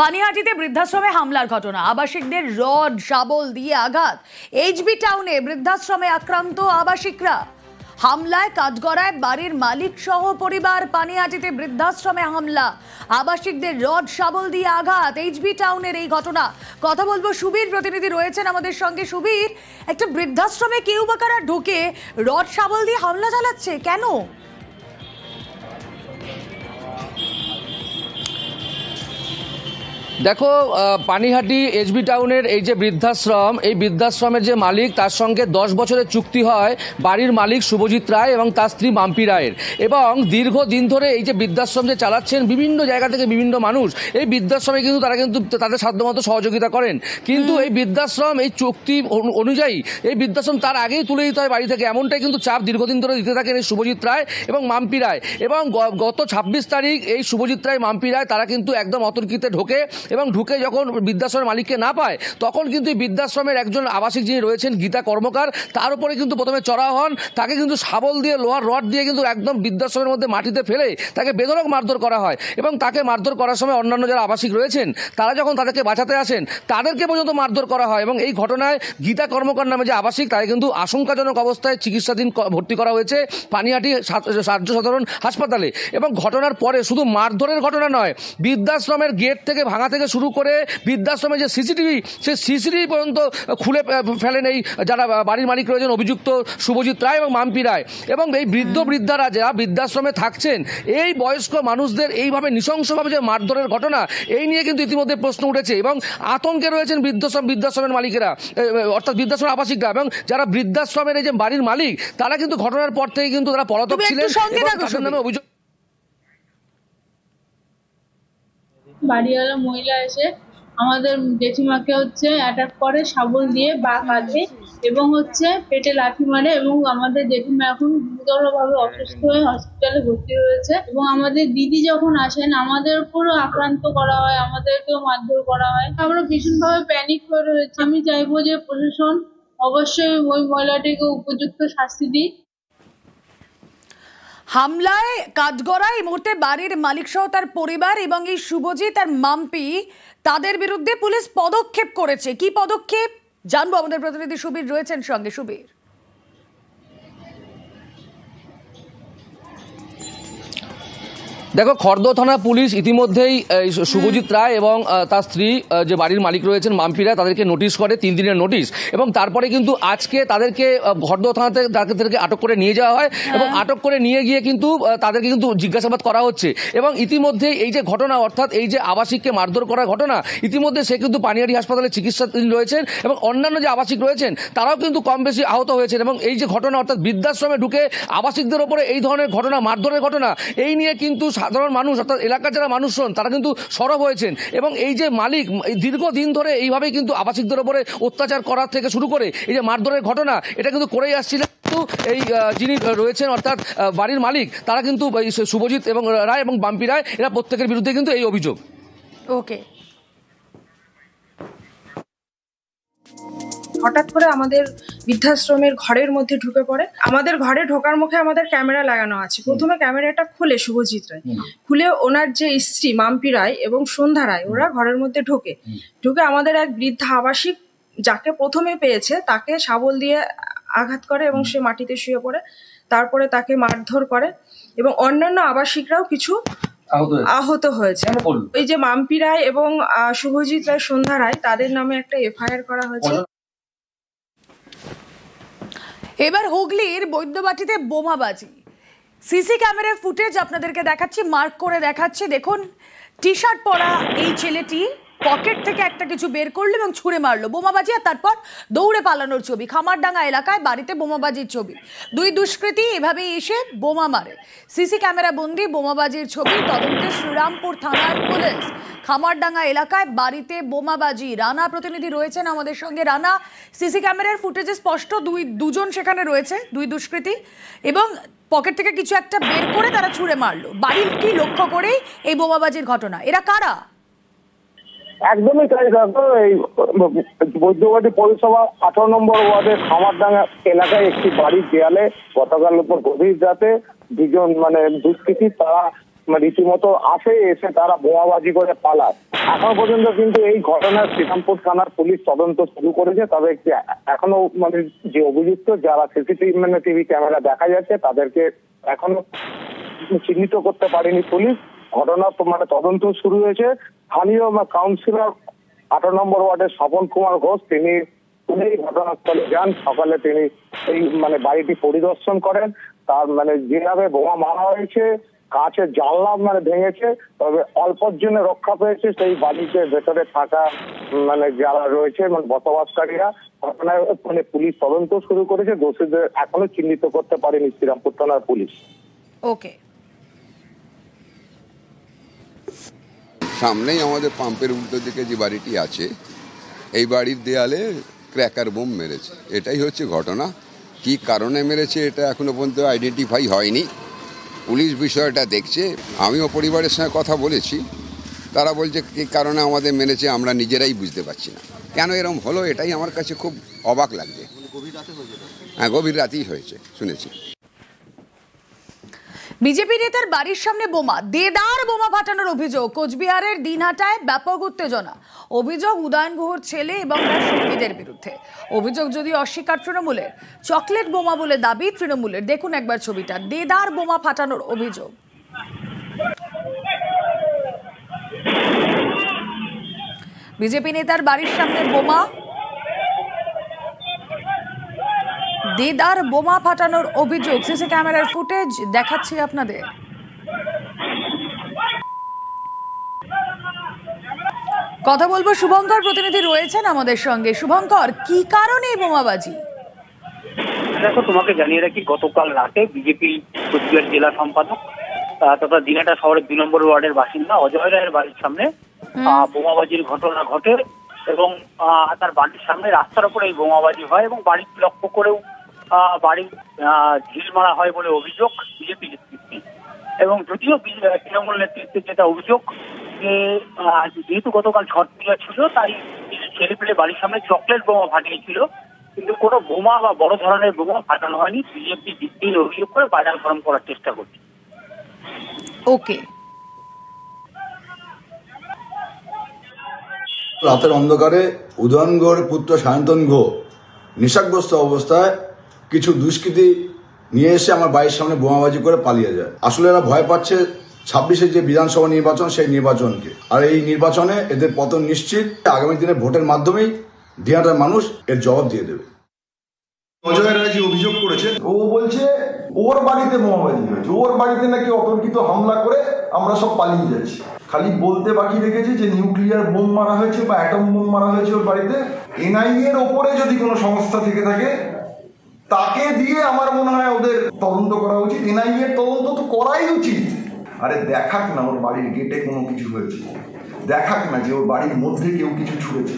পানিহাটিতে বৃদ্ধাশ্রমে হামলার ঘটনা। আবাসিকদের রড, শাবল দিয়ে আঘাত। এইচবি টাউনে বৃদ্ধাশ্রমে আক্রান্ত আবাসিকরা। হামলায় কাঠগড়ায় বাড়ির মালিক সহ পরিবার, পানিহাটিতে বৃদ্ধাশ্রমে হামলা। আবাসিকদের রড, শাবল দিয়ে আঘাত। এইচবি টাউনের এই ঘটনা। কথা বলব সুবীর, প্রতিনিধি রয়েছেন আমাদের সঙ্গে। সুবীর, একটা বৃদ্ধাশ্রমে কেউ বা কারা ঢুকে রড, শাবল দিয়ে হামলা চালাচ্ছে? কেন? দেখো পানিহাটি এসবি টাউনের এই যে বৃদ্ধাশ্রম এই বৃদ্ধাশ্রমের যে মালিক তার সঙ্গে দশ বছরের চুক্তি হয় বাড়ির মালিক শুভজিৎ রায় এবং তার স্ত্রী মাম্পি রায়ের। এবং দীর্ঘদিন ধরে এই যে বৃদ্ধাশ্রম যে চালাচ্ছেন বিভিন্ন জায়গা থেকে বিভিন্ন মানুষ এই বৃদ্ধাশ্রমে কিন্তু তারা কিন্তু তাদের সাধ্যমতো সহযোগিতা করেন। কিন্তু এই বৃদ্ধাশ্রম এই চুক্তি অনুযায়ী এই বৃদ্ধাশ্রম তার আগেই তুলে দিতে হয় বাড়ি থেকে। এমনটাই কিন্তু চাপ দীর্ঘদিন ধরে দিতে থাকেন এই শুভজিৎ রায় এবং মাম্পি রায়। এবং গত ছাব্বিশ তারিখ এই শুভজিৎ রায় মাম্পি রায় তারা কিন্তু একদম অতর্কিতে ঢোকে। এবং ঢুকে যখন বৃদ্ধাশ্রমের মালিককে না পায়, তখন কিন্তু বৃদ্ধাশ্রমের একজন আবাসিক যিনি রয়েছেন, গীতা কর্মকার, তার উপরে কিন্তু প্রথমে চড়া হন। তাকে কিন্তু শাবল দিয়ে, লোহার রড দিয়ে কিন্তু একদম বৃদ্ধাশ্রমের মধ্যে মাটিতে ফেলে তাকে বেদরক মারধর করা হয় এবং তাকে মারধর করার সময় অন্যান্য যারা আবাসিক রয়েছেন, তারা যখন তাদেরকে বাঁচাতে আসেন, তাদেরকে পর্যন্ত মারধর করা হয় এবং এই ঘটনায় গীতা কর্মকার নামে যে আবাসিক, তাকে কিন্তু আশঙ্কাজনক অবস্থায় চিকিৎসাধীন ভর্তি করা হয়েছে পানিহাটি সা- রাজ্য সাধারণ হাসপাতালে এবং ঘটনার পরে শুধু মারধরের ঘটনা নয়, বৃদ্ধাশ্রমের গেট থেকে ভাঙা থেকে শুরু করে বৃদ্ধাশ্রমে যে সিসিটিভি সে সিসিটিভি পর্যন্ত খুলে ফেলেন এই যারা বাড়ির মালিক রয়েছেন অভিযুক্ত শুভজিৎ রায় এবং মাম্পি রায়। এবং এই বৃদ্ধ বৃদ্ধারা যারা বৃদ্ধাশ্রমে থাকছেন এই বয়স্ক মানুষদের এইভাবে নৃশংসভাবে যে মারধরের ঘটনা এই নিয়ে কিন্তু ইতিমধ্যে প্রশ্ন উঠেছে। এবং আতঙ্কে রয়েছেন বৃদ্ধাশ্রম বৃদ্ধাশ্রমের মালিকেরা অর্থাৎ বৃদ্ধাশ্রম আবাসিকরা। এবং যারা বৃদ্ধাশ্রমের এই যে বাড়ির মালিক তারা কিন্তু ঘটনার পর থেকে কিন্তু তারা পলাতক ছিলেন থাকো, অভিযোগ বাড়িওয়ালা মহিলা এসে আমাদের জেঠিমাকে হচ্ছে অ্যাটাক করে, শাবল দিয়ে বা কাঁধে এবং হচ্ছে পেটে লাঠি মারে এবং আমাদের জেঠিমা এখন গুরুতরভাবে অসুস্থ হয়ে হসপিটালে ভর্তি রয়েছে এবং আমাদের দিদি যখন আসেন, আমাদের উপরও আক্রান্ত করা হয়, আমাদেরকেও মারধর করা হয়। আমরা ভীষণভাবে প্যানিক হয়ে রয়েছে। আমি চাইব যে প্রশাসন অবশ্যই ওই মহিলাটিকে উপযুক্ত শাস্তি দিক। হামলায় কাঠগড়ায় এই মুহূর্তে বাড়ির মালিক সহ তার পরিবার এবং এই শুভজিৎ আর মাম্পি, তাদের বিরুদ্ধে পুলিশ পদক্ষেপ করেছে। কি পদক্ষেপ? জানব আমাদের প্রতিনিধি সুবীর রয়েছেন সঙ্গে। সুবীর। দেখো খর্দ থানা পুলিশ ইতিমধ্যেই এই শুভজিৎ রায় এবং তার স্ত্রী যে বাড়ির মালিক রয়েছেন মাম্পিরা তাদেরকে নোটিশ করে তিন দিনের নোটিশ। এবং তারপরে কিন্তু আজকে তাদেরকে খর্দ থানাতে তাদেরকে আটক করে নিয়ে যাওয়া হয় এবং আটক করে নিয়ে গিয়ে কিন্তু তাদেরকে কিন্তু জিজ্ঞাসাবাদ করা হচ্ছে। এবং ইতিমধ্যে এই যে ঘটনা অর্থাৎ এই যে আবাসিককে মারধর করার ঘটনা ইতিমধ্যে সে কিন্তু পানিয়ারি হাসপাতালে চিকিৎসাধীন রয়েছেন এবং অন্যান্য যে আবাসিক রয়েছেন তারাও কিন্তু কম বেশি আহত হয়েছেন। এবং এই যে ঘটনা অর্থাৎ বৃদ্ধাশ্রমে ঢুকে আবাসিকদের ওপরে এই ধরনের ঘটনা মারধরের ঘটনা এই নিয়ে কিন্তু সাধারণ মানুষ, অর্থাৎ এলাকার যারা মানুষজন তারা কিন্তু সরব হয়েছেন। এবং এই যে মালিক দীর্ঘদিন ধরে এইভাবেই কিন্তু আবাসিকদের ওপরে অত্যাচার করার থেকে শুরু করে এই যে মারধরের ঘটনা, এটা কিন্তু করেই আসছিলেন কিন্তু এই যিনি রয়েছেন, অর্থাৎ বাড়ির মালিক, তারা কিন্তু শুভজিৎ এবং রায় এবং বাম্পি রায়, এরা প্রত্যেকের বিরুদ্ধে কিন্তু এই অভিযোগ। ওকে। হঠাৎ করে আমাদের বৃদ্ধাশ্রমের ঘরের মধ্যে ঢুকে পড়ে। আমাদের ঘরে ঢোকার মুখে আমাদের ক্যামেরা লাগানো আছে। প্রথমে ক্যামেরাটা খুলে শুভজিৎ রায়। খুলে ওনার যে স্ত্রী মাম্পি রায় এবং সন্ধ্যা রায় ওরা ঘরের মধ্যে ঢোকে। ঢুকে আমাদের এক বৃদ্ধা আবাসিক যাকে প্রথমে পেয়েছে তাকে শাবল দিয়ে আঘাত করে এবং সে মাটিতে শুয়ে পড়ে। তারপরে তাকে মারধর করে এবং অন্যান্য আবাসিকরাও কিছু আহত হয়েছে। ওই যে মাম্পি রায় এবং শুভজিৎ রায় সন্ধ্যা রায় তাদের নামে একটা এফআইআর করা হয়েছে। এবার হুগলির বৈদ্যবাটিতে বোমাবাজি। সিসি ক্যামেরার ফুটেজ আপনাদেরকে দেখাচ্ছি, মার্ক করে দেখাচ্ছি। দেখুন টি শার্ট পরা এই ছেলেটি পকেট থেকে একটা কিছু বের করল এবং ছুঁড়ে মারলো। বোমাবাজি আর তারপর দৌড়ে পালানোর ছবি। খামারডাঙ্গা এলাকায় বাড়িতে বোমাবাজির ছবি। দুই দুষ্কৃতী এভাবেই এসে বোমা মারে। সিসি ক্যামেরা বন্দি বোমাবাজির ছবি। তদন্তে শ্রীরামপুর থানার পুলিশ। খামারডাঙ্গা এলাকায় বাড়িতে বোমাবাজি। রানা প্রতিনিধি রয়েছেন আমাদের সঙ্গে। রানা, সিসি ক্যামেরার ফুটেজে স্পষ্ট দুই, দুজন সেখানে রয়েছে, দুই দুষ্কৃতী। এবং পকেট থেকে কিছু একটা বের করে তারা ছুঁড়ে মারলো। বাড়ির কি লক্ষ্য করেই এই বোমাবাজির ঘটনা? এরা কারা? একদমই তাই দেখো এই বৈদ্যবাটী পৌরসভা আঠারো নম্বর ওয়ার্ডের খামারডাঙ্গা এলাকায় একটি বাড়ির দেয়ালে গতকাল উপর গভীর রাতে দুজন মানে দুষ্কৃতী তারা মানে রীতিমতো আসে, এসে তারা বোমাবাজি করে পালায়। এখনও পর্যন্ত কিন্তু এই ঘটনার শ্রীরামপুর থানার পুলিশ তদন্ত শুরু করেছে। তবে এখনও মানে যে অভিযুক্ত যারা সিসিটিভি মানে টিভি ক্যামেরা দেখা যাচ্ছে, তাদেরকে এখনও চিহ্নিত করতে পারেনি পুলিশ। ঘটনা মানে তদন্ত শুরু হয়েছে। স্থানীয় কাউন্সিলর আঠারো নম্বর ওয়ার্ডের স্বপন কুমার ঘোষ, তিনি ঘটনাস্থলে যান। সকালে তিনি এই মানে বাড়িটি পরিদর্শন করেন। তার মানে যেভাবে বোমা মারা হয়েছে কাছের জানলা মানে ভেঙেছে, তবে অল্পর জন্য রক্ষা পেয়েছে। সেই বাড়িতে ভেতরে থাকা মানে যারা রয়েছে মানে বসবাসকারীরা, ঘটনায় মানে পুলিশ তদন্ত শুরু করেছে। দোষীদের এখনও চিহ্নিত করতে পারেনি শ্রীরামপুর থানার পুলিশ। ওকে সামনেই আমাদের পাম্পের উল্টো দিকে যে বাড়িটি আছে, এই বাড়ির দেয়ালে ক্র্যাকার বোম মেরেছে। এটাই হচ্ছে ঘটনা। কি কারণে মেরেছে এটা এখনও পর্যন্ত আইডেন্টিফাই হয়নি। পুলিশ বিষয়টা দেখছে। আমিও পরিবারের সঙ্গে কথা বলেছি। তারা বলছে, কি কারণে আমাদের মেরেছে আমরা নিজেরাই বুঝতে পারছি না। কেন এরকম হলো এটাই আমার কাছে খুব অবাক লাগছে। হ্যাঁ গভীর রাতেই হয়েছে, শুনেছি। বিজেপি নেতার বাড়ির সামনে বোমা, দেদার বোমা ফাটানোর অভিযোগ, কোচবিহারের দিনহাটায় ব্যাপক উত্তেজনা। অভিযোগ উদয়ন গুহর ছেলে এবং তার সঙ্গীদের বিরুদ্ধে। অভিযোগ যদি অস্বীকার তৃণমূলের, চকলেট বোমা বলে দাবি তৃণমূলের। দেখুন একবার ছবিটা, দেদার বোমা ফাটানোর অভিযোগ। বিজেপি নেতার বাড়ির সামনে বোমা দেদার বোমা ফাটানোর অভিযোগ সিসি ক্যামেরার ফুটেজ দেখাচ্ছি আপনাদের। কথা বলব শুভঙ্কর প্রতিনিধি রয়েছেন আমাদের সঙ্গে। শুভঙ্কর কি কারণে এই বোমাবাজি? দেখো তোমাকে জানিয়ে রাখি গতকাল রাতে বিজেপি কোচবিহার জেলা সম্পাদক তথা দিনাটা শহরের দুই নম্বর ওয়ার্ডের বাসিন্দা অজয় রায়ের বাড়ির সামনে বোমাবাজির ঘটনা ঘটে এবং আহ, তার বাড়ির সামনে রাস্তার উপরে এই বোমাবাজি হয় এবং বাড়ি লক্ষ্য করেও বাড়ি আহ, ঢিল মারা হয় বলে অভিযোগ বিজেপি নেতৃত্বে। এবং যদিও তৃণমূল নেতৃত্বের যেটা অভিযোগ যে আহ, যেহেতু গতকাল ছট পূজা ছিল তাই ছেলে পেলে বাড়ির সামনে চকলেট বোমা ফাটিয়েছিল। কিন্তু কোনো বোমা বা বড় ধরনের বোমা ফাটানো হয়নি। বিজেপি দিল্লির অভিযোগ করে বাজার গরম করার চেষ্টা করছে। ওকে। রাতের অন্ধকারে উদয়ন পুত্র সায়ন্তন গুহ নেশাগ্রস্ত অবস্থায় কিছু দুষ্কৃতী নিয়ে এসে আমার বাড়ির সামনে বোমাবাজি করে পালিয়ে যায়। আসলে এরা ভয় পাচ্ছে ছাব্বিশে যে বিধানসভা নির্বাচন সেই নির্বাচনকে। আর এই নির্বাচনে এদের পতন নিশ্চিত। আগামী দিনে ভোটের মাধ্যমেই দিনাটার মানুষ এর জবাব দিয়ে দেবে। অজয় রায় যে অভিযোগ করেছেন ও বলছে ওর বাড়িতে বোমাবাজি হয়েছে। ওর বাড়িতে নাকি অতর্কিত হামলা করে আমরা সব পালিয়ে যাচ্ছি। খালি বলতে বাকি রেখেছে যে নিউক্লিয়ার বোম মারা হয়েছে বা অ্যাটম বোম মারা হয়েছে ওর বাড়িতে। এনআইএ এর ওপরে যদি কোনো সংস্থা থেকে থাকে তাকে দিয়ে আমার মনে হয় ওদের তদন্ত করা উচিত। এনআইএ তদন্ত তো করাই উচিত। আরে দেখাক না ওর বাড়ির গেটে কোনো কিছু হয়েছে। দেখাক না যে ওর বাড়ির মধ্যে কেউ কিছু ছুঁড়েছে।